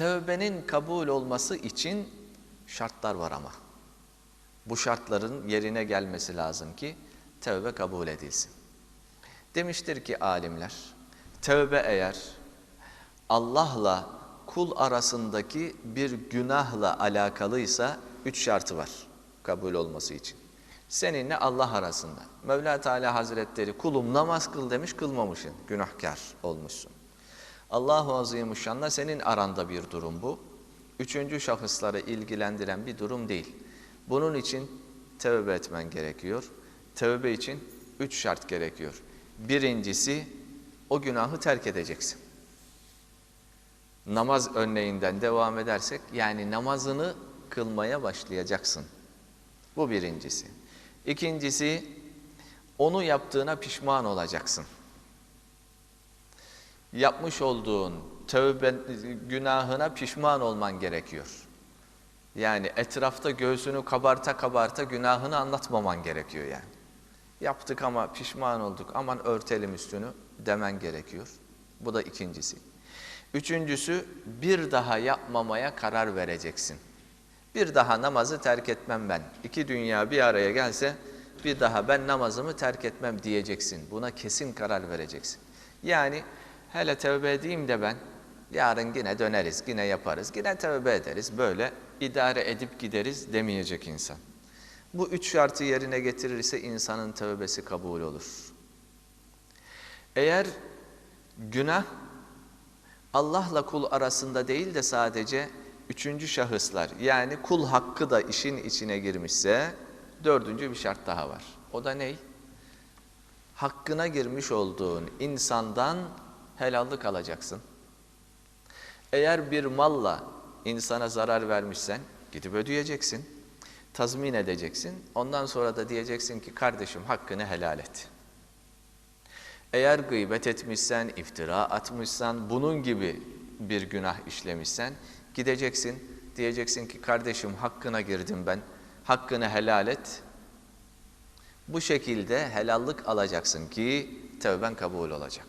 Tövbenin kabul olması için şartlar var ama. Bu şartların yerine gelmesi lazım ki tövbe kabul edilsin. Demiştir ki alimler, tövbe eğer Allah'la kul arasındaki bir günahla alakalıysa üç şartı var kabul olması için. Seninle Allah arasında. Mevla Teala Hazretleri kulum namaz kıl demiş kılmamışsın. Günahkar olmuşsun. Allahu Azimuşşan'la senin aranda bir durum bu. Üçüncü şahısları ilgilendiren bir durum değil. Bunun için tövbe etmen gerekiyor. Tövbe için üç şart gerekiyor. Birincisi o günahı terk edeceksin. Namaz örneğinden devam edersek yani namazını kılmaya başlayacaksın. Bu birincisi. İkincisi onu yaptığına pişman olacaksın. Yapmış olduğun tövbe günahına pişman olman gerekiyor. Yani etrafta göğsünü kabarta kabarta günahını anlatmaman gerekiyor yani. Yaptık ama pişman olduk aman örtelim üstünü demen gerekiyor. Bu da ikincisi. Üçüncüsü bir daha yapmamaya karar vereceksin. Bir daha namazı terk etmem ben. İki dünya bir araya gelse bir daha ben namazımı terk etmem diyeceksin. Buna kesin karar vereceksin. Yani hele tövbe edeyim de ben yarın yine döneriz, yine yaparız, yine tövbe ederiz. Böyle idare edip gideriz demeyecek insan. Bu üç şartı yerine getirirse insanın tövbesi kabul olur. Eğer günah Allah'la kul arasında değil de sadece üçüncü şahıslar yani kul hakkı da işin içine girmişse dördüncü bir şart daha var. O da ney? Hakkına girmiş olduğun insandan helallik alacaksın. Eğer bir malla insana zarar vermişsen gidip ödeyeceksin. Tazmin edeceksin. Ondan sonra da diyeceksin ki kardeşim hakkını helal et. Eğer gıybet etmişsen, iftira atmışsan, bunun gibi bir günah işlemişsen gideceksin. Diyeceksin ki kardeşim hakkına girdim ben, hakkını helal et. Bu şekilde helallik alacaksın ki tövben kabul olacak.